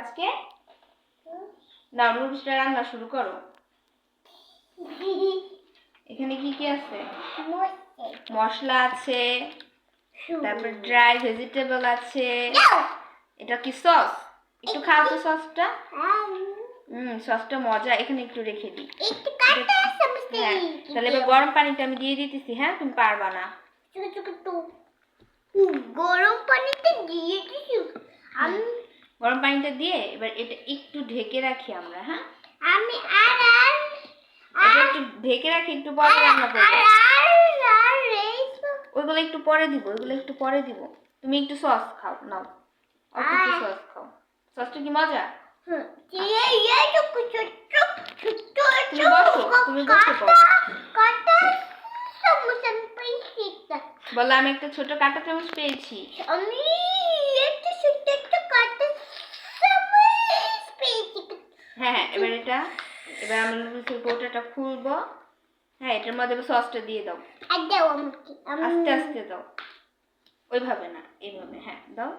আজকে? না নুডলসটা রান্না শুরু করো। এখানে কি কি আছে? মশলা আছে তারপর ড্রাই ভেজিটেবল আছে। এটা কি সস? একটু খাও তো সসটা। হুম সসটা মজা। এখানে একটু রেখে দিই। হ্যাঁ তাহলে এবার গরম পানিটা আমি দিয়ে দিতেছি হ্যাঁ? তুমি পারবা না। গরম পানিতে দিয়ে দিছি। আমি গরম পানিটা দিয়ে এবার এটা একটু ঢেকে রাখি আমরা হ্যাঁ? আমি আর আর এটা একটু ঢেকে রাখি একটু পরে রান্না তো- ওইগুলো একটু পরে দিব ওইগুলো একটু পরে দিব। তুমি একটু সস খাও নাও। অল্প একটু সস খাও। সসটা কি মজা? তুমি বসো, তুমি বসে পড়ো। একটা। বলো আমি একটা ছোট কাঁটা চামচ পেয়েছি। আমি একটা ছোট্ট একটা কাটা চামচ পেয়েছি হ্যাঁ হ্যাঁ এবার এটা। এবার আমরা নুডলসের কৌটাটা খুলবো। হ্যাঁ এটার মধ্যে সসটা দিয়ে দাও। আস্তে আস্তে দাও। ওইভাবে না এইভাবে হ্যাঁ দাও।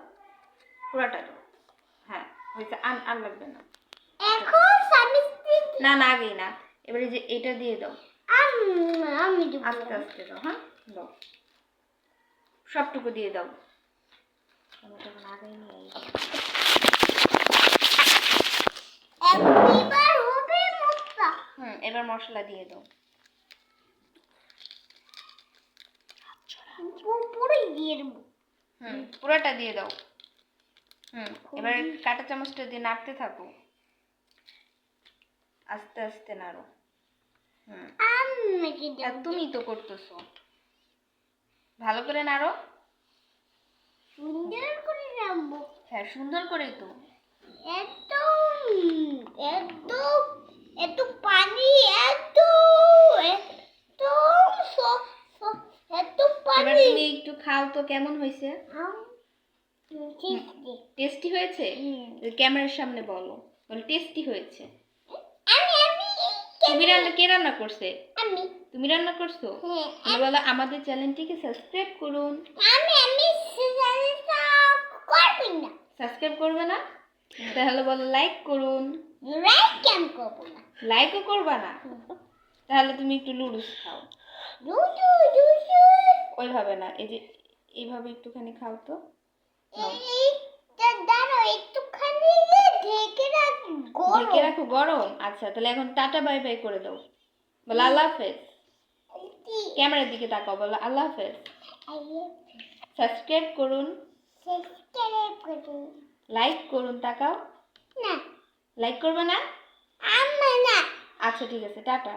পুরাটা দাও। হ্যাঁ হয়েছে আর আর লাগবে না। এখন না না আগেই না। এবারে যে এটা দিয়ে দাও। আম-। আস্তে আস্তে দাও হ্যাঁ দাও। সবটুকু দিয়ে দাও। আমি তো এখন আগেই নিয়ে আইছি। এবার হবে মশলা হুম এবার মশলা দিয়ে দাও। পুরো দিয়ে দেবো। হুম পুরোটা দিয়ে দাও। হুম এবার কাঁটা চামচটা দিয়ে নাড়তে থাকো। আস্তে আস্তে নাড়ো। হুম। তুমি তো করতেছো। ভালো করে নাড়ো। সুন্দর করে রাখব হ্যাঁ সুন্দর করে তো। এত এত এবার তুমি একটু খাও তো কেমন হয়েছে। টেস্টি। হয়েছে? ক্যামেরার সামনে বলো বলো টেস্টি হয়েছে? তুমি রান্না কে রান্না করছে? আমি। তুমি রান্না করছ? হ্যাঁ তুমি বলো আমাদের চ্যানেলটিকে সাবস্ক্রাইব করুন। আমি আমি করবি না। সাবস্ক্রাইব করবে না? তাহলে বলো লাইক করুন। রাইট কেন করব না? লাইকও করবা না? তাহলে তুমি একটু লুডুস খাও। দুধু ওইভাবে না এই যে এইভাবে একটুখানি খাও তো। ঢেকে রাখো গরম। আচ্ছা তাহলে এখন টাটা বাই বাই করে দাও। বলো আল্লাহ হাফেজ। ক্যামেরার দিকে তাকাও বলো আল্লাহ হাফেজ। সাবস্ক্রাইব করুন। সাবস্ক্রাইব করুন। লাইক করুন তাকাও। না। লাইক করবে না? আমার না। আচ্ছা ঠিক আছে টাটা।